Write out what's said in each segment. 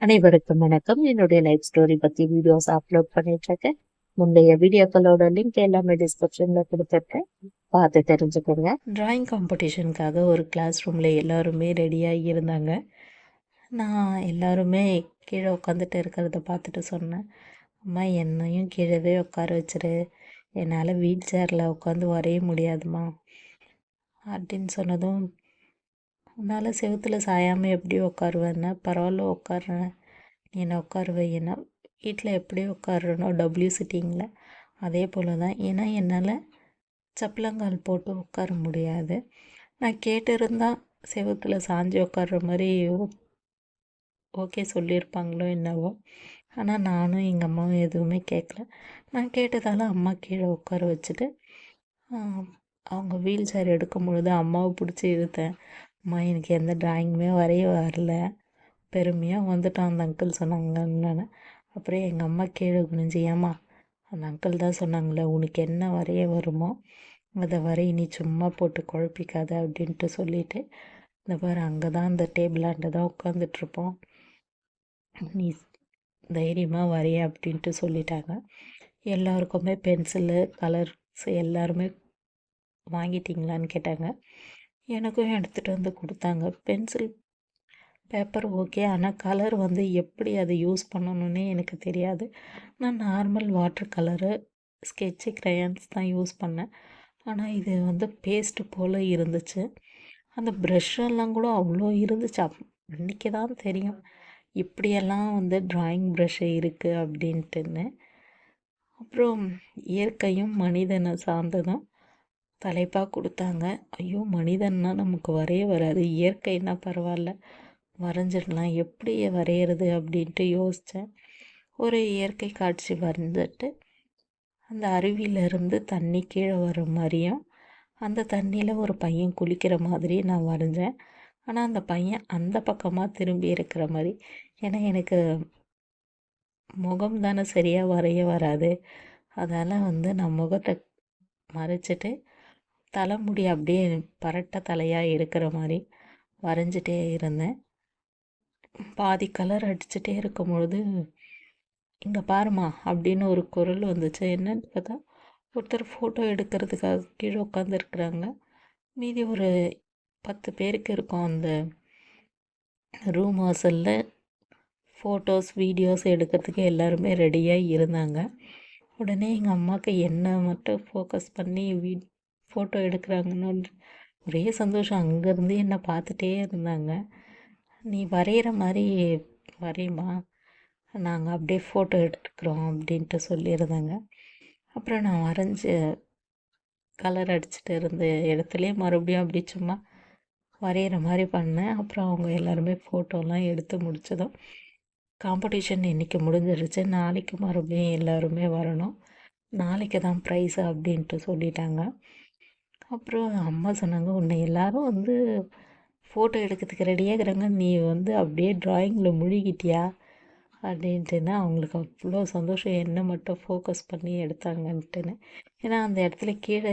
அனைவருக்கும் வணக்கம். என்னுடைய லைஃப் ஸ்டோரி பத்தி வீடியோஸ் அப்லோட் பண்ணிட்டு இருக்கேன் முந்தைய வீடியோக்களோட லிங்க் எல்லாமே டிஸ்கிரிப்ஷன்ல கொடுத்துருக்கேன். பார்த்து தெரிஞ்சுக்கோங்க. டிராயிங் காம்படிஷனுக்காக ஒரு கிளாஸ் ரூம்ல எல்லாருமே ரெடியாகி இருந்தாங்க. நான் எல்லாருமே கீழே உட்காந்துட்டு இருக்கிறத பார்த்துட்டு சொன்னேன். அம்மா என்னையும் கீழவே உட்கார வச்சிரு. என்னால் வீல் சேரில் உட்காந்து வரைய முடியாதுமா அப்படின்னு சொன்னதும் உன்னால் செவுத்துல சாயாமல் எப்படி உட்காருவேன்னா பரவாயில்ல உட்காருறேன் நீ என்ன உட்கார வைன்னா வீட்டில் எப்படி உட்காருறனோ டபிள்யூ சிட்டிங்கில் அதே போல் தான் ஏன்னா என்னால் சப்பலங்கால் போட்டு உட்கார முடியாது. நான் கேட்டிருந்தால் செவத்தில் சாஞ்சு உட்கார்ற மாதிரி ஓகே சொல்லியிருப்பாங்களோ என்னவோ. ஆனால் நானும் எங்கள் அம்மாவும் எதுவுமே கேட்கல நான் கேட்டதால அம்மா கீழே உட்கார வச்சுட்டு அவங்க வீல் சேர் எடுக்கும் பொழுது அம்மாவை பிடிச்சி இழுத்தேன். அம்மா எனக்கு எந்த ட்ராயிங்குமே வரைய வரல. பெருமையாக வந்துட்டான் அந்த அங்கிள் சொன்னாங்கன்னு அப்புறம் எங்கள் அம்மா கீழே குனிஞ்சு ஏம்மா அந்த அங்கிள் தான் சொன்னாங்களே உனக்கு என்ன வரைய வருமோ அதை வரைய நீ சும்மா போட்டு குழப்பிக்காத அப்படின்ட்டு சொல்லிவிட்டு இந்த பாரு அங்கே தான் அந்த டேபிளாண்ட தான் உட்காந்துட்ருப்போம் நீ தைரியமாக வரைய அப்படின்ட்டு சொல்லிட்டாங்க. எல்லாருக்குமே பென்சிலு கலர்ஸ் எல்லாருமே வாங்கிட்டிங்களான்னு கேட்டாங்க. எனக்கும் எடுத்துகிட்டு வந்து கொடுத்தாங்க. பென்சில் பேப்பர் ஓகே ஆனால் கலர் வந்து எப்படி அதை யூஸ் பண்ணணுன்னே எனக்கு தெரியாது. நான் normal water colour sketch crayons தான் யூஸ் பண்ணேன். ஆனால் இது வந்து பேஸ்ட்டு போல் இருந்துச்சு. அந்த ப்ரெஷ்ஷெல்லாம் கூட அவ்வளோ இருந்துச்சு. அப் இன்றைக்கி தான் தெரியும். இப்படியெல்லாம் வந்து ட்ராயிங் ப்ரெஷ்ஷு இருக்குது அப்படின்ட்டுன்னு. அப்புறம் இயற்கையும் மனிதனை சார்ந்ததும். தலைப்பாக கொடுத்தாங்க. ஐயோ மனிதன்னா நமக்கு வரைய வராது. இயற்கைன்னா பரவாயில்ல. வரைஞ்சிடலாம். எப்படி வரைகிறது அப்படின்ட்டு யோசித்தேன் ஒரு இயற்கை காட்சி வரைஞ்சிட்டு அந்த அருவியிலேருந்து தண்ணி கீழே வர மாதிரியும் அந்த தண்ணியில் ஒரு பையன் குளிக்கிற மாதிரி நான் வரைஞ்சேன். ஆனால் அந்த பையன் அந்த பக்கமாக திரும்பி இருக்கிற மாதிரி ஏன்னா எனக்கு முகம் தானே சரியாக வரைய வராது. அதனால் வந்து நான் முகத்தை மறைச்சிட்டு தலைமுடி அப்படியே பரட்ட தலையாக இருக்கிற மாதிரி வரைஞ்சிட்டே இருந்தேன். பாதி கலர் அடிச்சுட்டே இருக்கும் பொழுது இங்கே பாருமா அப்படின்னு ஒரு குரல் வந்துச்சு. என்னன்னு பார்த்தா ஒருத்தர் ஃபோட்டோ எடுக்கிறதுக்காக கீழே உட்காந்துருக்குறாங்க மீதி ஒரு பத்து பேருக்கு இருக்கும் அந்த ரூம் வாசலில் ஃபோட்டோஸ் வீடியோஸ் எடுக்கிறதுக்கு எல்லாருமே ரெடியாக இருந்தாங்க. உடனே எங்கள் அம்மாவுக்கு என்ன மட்டும் ஃபோக்கஸ் பண்ணி வீ ஃபோட்டோ எடுக்கிறாங்கன்னு ஒரே சந்தோஷம். அங்கேருந்து என்னை பார்த்துட்டே இருந்தாங்க. நீ வரைகிற மாதிரி வரையுமா? நாங்கள் அப்படியே ஃபோட்டோ எடுத்துக்கிறோம் அப்படின்ட்டு சொல்லியிருந்தாங்க. அப்புறம் நான் வரைஞ்சி கலர் அடிச்சுட்டு இருந்த இடத்துலையே மறுபடியும் அப்படி சும்மா வரைகிற மாதிரி பண்ணேன். அப்புறம் அவங்க எல்லாருமே ஃபோட்டோலாம் எடுத்து முடித்ததும் காம்படிஷன் இன்றைக்கி முடிஞ்சிருச்சு. நாளைக்கு மறுபடியும் எல்லாருமே வரணும். நாளைக்கு தான் ப்ரைஸு அப்படின்ட்டு சொல்லிட்டாங்க. அப்புறம் அம்மா சொன்னாங்க உன்னை எல்லோரும் வந்து ஃபோட்டோ எடுக்கிறதுக்கு ரெடியாக இருக்கிறாங்க. நீ வந்து அப்படியே ட்ராயிங்கில் முழுகிட்டியா? அப்படின்ட்டுன்னா அவங்களுக்கு அவ்வளோ சந்தோஷம். என்ன மட்டும் ஃபோக்கஸ் பண்ணி எடுத்தாங்கன்ட்டுன்னு. ஏன்னா அந்த இடத்துல கீழே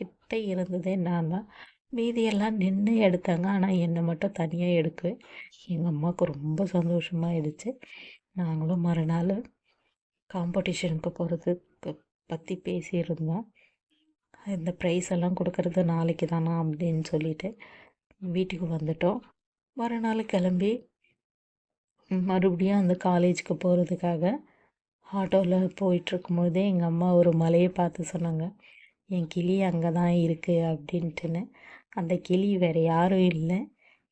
கிட்ட இருந்ததே நான் தான். மீதியெல்லாம் நின்று எடுத்தாங்க. ஆனால் என்னை மட்டும் தனியாக எடுக்குவேன் எங்கள் அம்மாவுக்கு ரொம்ப சந்தோஷமாகிடுச்சு நாங்களும் மறுநாள் காம்படிஷனுக்கு போகிறதுக்கு பற்றி பேசியிருந்தோம். இந்த ப்ரைஸ் எல்லாம் கொடுக்கறது நாளைக்கு தானா அப்படின்னு சொல்லிட்டு வீட்டுக்கு வந்துட்டோம். மறுநாள் கிளம்பி மறுபடியும் அந்த காலேஜுக்கு போகிறதுக்காக ஆட்டோவில் போயிட்டுருக்கும்போதே எங்கள் அம்மா ஒரு மலையை பார்த்து சொன்னாங்க. என் கிளி அங்கே தான் இருக்குது அப்படின்ட்டுன்னு. அந்த கிளி வேறு யாரும் இல்லை.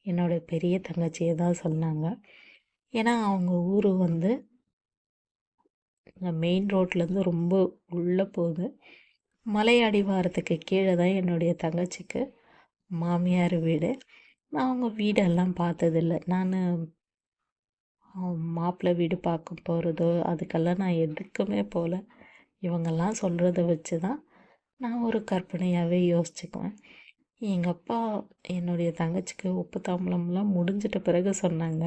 என்னோடய பெரிய தங்கச்சியை தான் சொன்னாங்க. ஏன்னா அவங்க ஊர் வந்து மெயின் ரோட்லேருந்து ரொம்ப உள்ளே போகுது. மலையடிவாரத்துக்கு கீழே தான் என்னுடைய தங்கச்சிக்கு மாமியார் வீடு. நான் அவங்க வீடெல்லாம் பார்த்ததில்ல. நான் மாப்பிள்ளை வீடு பார்க்க போகிறதோ அதுக்கெல்லாம் நான் எதுக்குமே போகல இவங்கெல்லாம் சொல்கிறத வச்சு தான் நான் ஒரு கற்பனையாகவே யோசிச்சுக்குவேன். எங்கள் அப்பா என்னுடைய தங்கச்சிக்கு உப்பு தாம்பளம்லாம் முடிஞ்சிட்ட பிறகு சொன்னாங்க.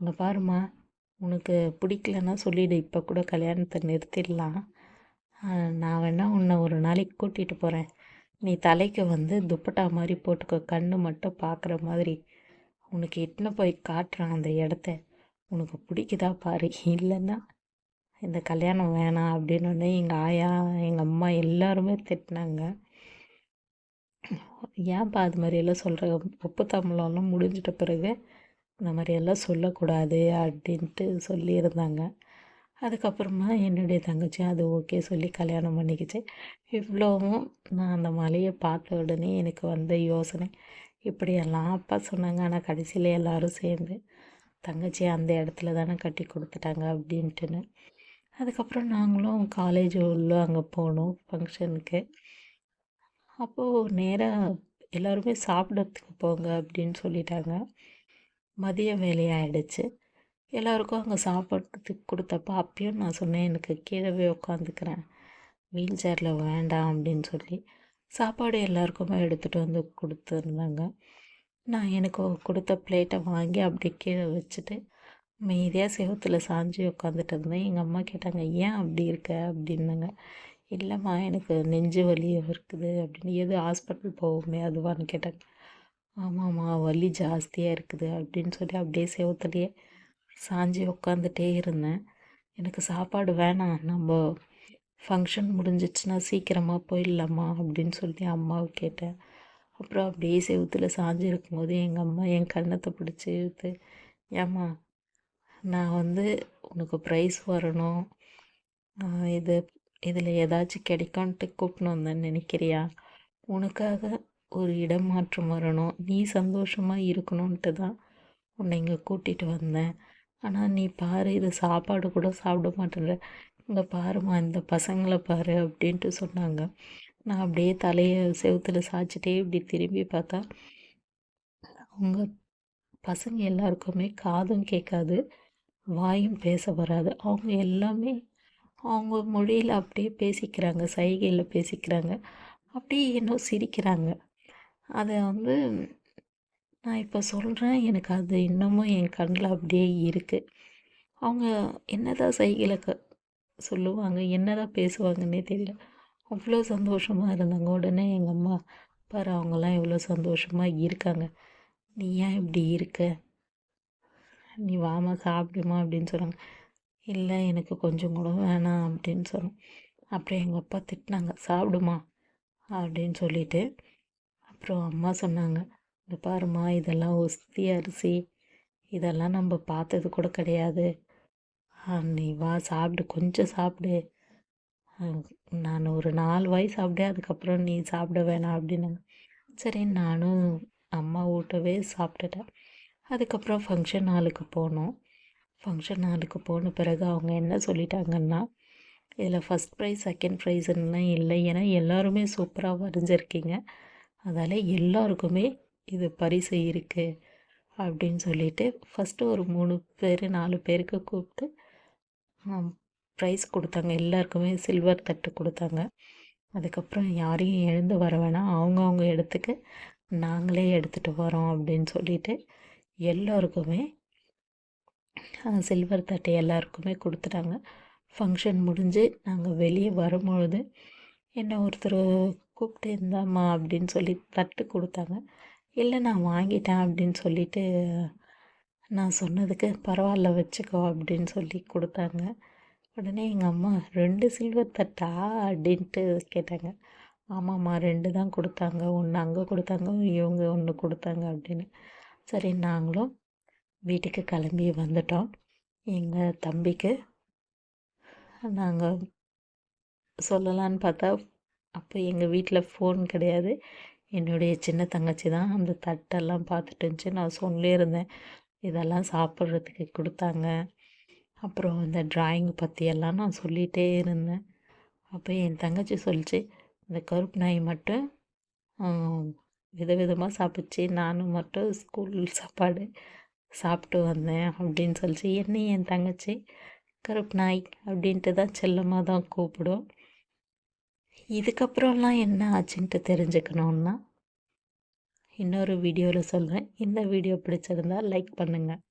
இங்கே பாருமா உனக்கு பிடிக்கலன்னா சொல்லிவிடு இப்போ கூட கல்யாணத்தை நிறுத்திடலாம். நான் வேணால் உன்னை ஒரு நாளைக்கு கூட்டிகிட்டு போகிறேன் நீ தலைக்கு வந்து துப்பட்டா மாதிரி போட்டுக்கோ. கண்ணு மட்டும் பார்க்குற மாதிரி. உனக்கு இட்டுன்னு போய் காட்டுறான் அந்த இடத்த. உனக்கு பிடிக்குதா பாரு. இல்லைன்னா இந்த கல்யாணம் வேணாம் அப்படின்னு எங்கள் ஆயா எங்கள் அம்மா எல்லாருமே திட்டினாங்க. ஏன்ப்பா அது மாதிரியெல்லாம் சொல்கிற உப்பு தமிழெல்லாம் முடிஞ்சிட்ட பிறகு இந்த மாதிரியெல்லாம் சொல்லக்கூடாது அப்படின்ட்டு சொல்லியிருந்தாங்க. அதுக்கப்புறமா என்னுடைய தங்கச்சி அது ஓகே சொல்லி கல்யாணம் பண்ணிக்கிச்சு. இவ்வளோவும் நான் அந்த மலையை பார்த்த உடனே எனக்கு வந்த யோசனை. இப்படியெல்லாம் அப்பா சொன்னாங்க. ஆனால் கடைசியில் எல்லோரும் சேர்ந்து தங்கச்சி அந்த இடத்துல தானே கட்டி கொடுத்துட்டாங்க அப்படின்ட்டுன்னு. அதுக்கப்புறம் நாங்களும் காலேஜ் உள்ள அங்கே போனோம் ஃபங்க்ஷனுக்கு அப்போது நேராக எல்லோருமே சாப்பிட்றதுக்கு போங்க அப்படின்னு சொல்லிட்டாங்க. மதிய வேலையாகிடுச்சு எல்லாருக்கும் அங்கே சாப்பாட்டு கொடுத்தப்ப அப்பயும் நான் சொன்னேன் எனக்கு கீழவே உட்காந்துக்கிறேன் வீல் சேரில் வேண்டாம் அப்படின்னு சொல்லி சாப்பாடு எல்லாருக்குமே எடுத்துகிட்டு வந்து கொடுத்துருந்தாங்க. நான் எனக்கு கொடுத்த பிளேட்டை வாங்கி அப்படி கீழே வச்சுட்டு மீதியாக செவத்தில் சாஞ்சி உட்காந்துட்டு இருந்தேன். எங்கள் அம்மா கேட்டாங்க ஏன் அப்படி இருக்க? அப்படின்னாங்க. இல்லைம்மா எனக்கு நெஞ்சு வலி இருக்குது அப்படின்னு. எது ஹாஸ்பிட்டல் போவோமே அதுவான்னு கேட்டாங்க. ஆமாம்மா வலி ஜாஸ்தியாக இருக்குது அப்படின்னு சொல்லி அப்படியே செவத்துலேயே சாஞ்சி உட்காந்துட்டே இருந்தேன். எனக்கு சாப்பாடு வேணாம். நம்ம ஃபங்க்ஷன் முடிஞ்சிச்சுன்னா சீக்கிரமாக போயிடலாமா அப்படின்னு சொல்லி அம்மாவை கேட்டேன். அப்புறம் அப்படியே செவத்தில் சாஞ்சி இருக்கும்போது எங்கள் அம்மா என் கண்ணத்தை பிடிச்சி இழுத்து ஏம்மா நான் வந்து உனக்கு ப்ரைஸ் வரணும். இது இதில் ஏதாச்சும் கிடைக்கும்ன்ட்டு கூப்பிட்டு வந்தேன்னு நினைக்கிறியா? உனக்காக ஒரு இடம் மாற்றம் வரணும். நீ சந்தோஷமாக இருக்கணுன்ட்டு தான் உன்னை இங்கே கூட்டிகிட்டு வந்தேன். ஆனால் நீ பாரு இது சாப்பாடு கூட சாப்பிட மாட்டேன்ற. இங்கே பாருமா இந்த பசங்களை பாரு அப்படின்ட்டு சொன்னாங்க. நான் அப்படியே தலையை செவுத்தில் சாய்ச்சிட்டே இப்படி திரும்பி பார்த்தா அவங்க பசங்க எல்லாருக்குமே காதும் கேட்காது வாயும் பேச வராது. அவங்க எல்லாமே அவங்க மொழியில் அப்படியே பேசிக்கிறாங்க சைகையில் பேசிக்கிறாங்க. அப்படியே இன்னும் சிரிக்கிறாங்க. அதை வந்து நான் இப்போ சொல்கிறேன் எனக்கு அது இன்னமும் என் கண்ணில் அப்படியே இருக்குது அவங்க என்னதான் சைகையில் க சொல்லுவாங்க என்னதான் பேசுவாங்கன்னே தெரியல. அவ்வளோ சந்தோஷமாக இருந்தாங்க. உடனே எங்கள் அம்மா பாரு அவங்கெல்லாம் எவ்வளோ சந்தோஷமாக இருக்காங்க. நீ ஏன் இப்படி இருக்க? நீ வாமா சாப்பிடுமா அப்படின்னு சொன்னாங்க. இல்லை எனக்கு கொஞ்சம் கூட வேணாம் அப்படின்னு சொன்னோம். அப்புறம் எங்கள் அப்பா திட்டினாங்க சாப்பிடுமா அப்படின்னு சொல்லிட்டு அப்புறம் அம்மா சொன்னாங்க இந்த பாருமா இதெல்லாம் ஒஸ்தி அரிசி. இதெல்லாம் நம்ம பார்த்தது கூட கிடையாது. நீ வா சாப்பிடு கொஞ்சம் சாப்பிடு. நான் ஒரு நாலு வாய் சாப்பிட்டேன் அதுக்கப்புறம் நீ சாப்பிட வேணாம் அப்படின்னாங்க சரி நானும் அம்மா ஊட்டவே சாப்பிட்டுட்டேன். அதுக்கப்புறம் ஃபங்க்ஷன் ஹாலுக்கு போனோம். ஃபங்க்ஷன் ஹாலுக்கு போன பிறகு அவங்க என்ன சொல்லிட்டாங்கன்னா இதில் ஃபஸ்ட் ப்ரைஸ் செகண்ட் ப்ரைஸ்லாம் இல்லை. ஏன்னா எல்லாருமே சூப்பராக வரைஞ்சிருக்கீங்க. அதால் எல்லாருக்குமே இது பரிசு இருக்குது அப்படின்னு சொல்லிட்டு ஃபஸ்ட்டு ஒரு மூணு பேர் நாலு பேருக்கு கூப்பிட்டு ப்ரைஸ் கொடுத்தாங்க. எல்லாருக்குமே சில்வர் தட்டு கொடுத்தாங்க. அதுக்கப்புறம் யாரையும் எழுந்து வர வேணாம். அவங்கவுங்க இடத்துக்கு நாங்களே எடுத்துகிட்டு வரோம் அப்படின்னு சொல்லிட்டு எல்லோருக்குமே சில்வர் தட்டை எல்லாருக்குமே கொடுத்துட்டாங்க. ஃபங்க்ஷன் முடிஞ்சு நாங்கள் வெளியே வரும்பொழுது என்ன ஒருத்தர் கூப்பிட்டு இருந்தாம்மா அப்படின்னு சொல்லி தட்டு கொடுத்தாங்க. இல்லை நான் வாங்கிட்டேன் அப்படின்னு சொல்லிட்டு நான் சொன்னதுக்கு பரவாயில்ல வச்சுக்கோ அப்படின்னு சொல்லி கொடுத்தாங்க. உடனே எங்கள் அம்மா ரெண்டு சில்வர் தட்டா? அப்படின்ட்டு கேட்டாங்க. ஆமாம்மா ரெண்டு தான் கொடுத்தாங்க. ஒன்று அங்கே கொடுத்தாங்க இவங்க ஒன்று கொடுத்தாங்க அப்படின்னு. சரி நாங்களும் வீட்டுக்கு கிளம்பி வந்துட்டோம். எங்கள் தம்பிக்கு நாங்கள் சொல்லலான்னு பார்த்தா அப்போ எங்கள் வீட்டில் ஃபோன் கிடையாது. என்னுடைய சின்ன தங்கச்சி தான் அந்த தட்டெல்லாம் பார்த்துட்டு இருந்துச்சு. நான் சொல்லியிருந்தேன் இதெல்லாம் சாப்பிட்றதுக்கு கொடுத்தாங்க. அப்புறம் இந்த ட்ராயிங் பற்றியெல்லாம் நான் சொல்லிகிட்டே இருந்தேன். அப்போ என் தங்கச்சி சொல்லிச்சு இந்த கருப்பு நாய் மட்டும் விதவிதமாக சாப்பிடுச்சு. நானும் மட்டும் ஸ்கூல் சாப்பாடு சாப்பிட்டு வந்தேன் அப்படின்னு சொல்லிச்சு. என்னையும் என் தங்கச்சி? கருப்பு நாய் அப்படின்ட்டு தான் செல்லமாக தான் கூப்பிடும். இதுக்கப்புறம்லாம் என்ன ஆச்சுன்ட்டு தெரிஞ்சுக்கணுன்னா இன்னொரு வீடியோவில் சொல்கிறேன் இந்த வீடியோ பிடிச்சிருந்தால் லைக் பண்ணுங்கள்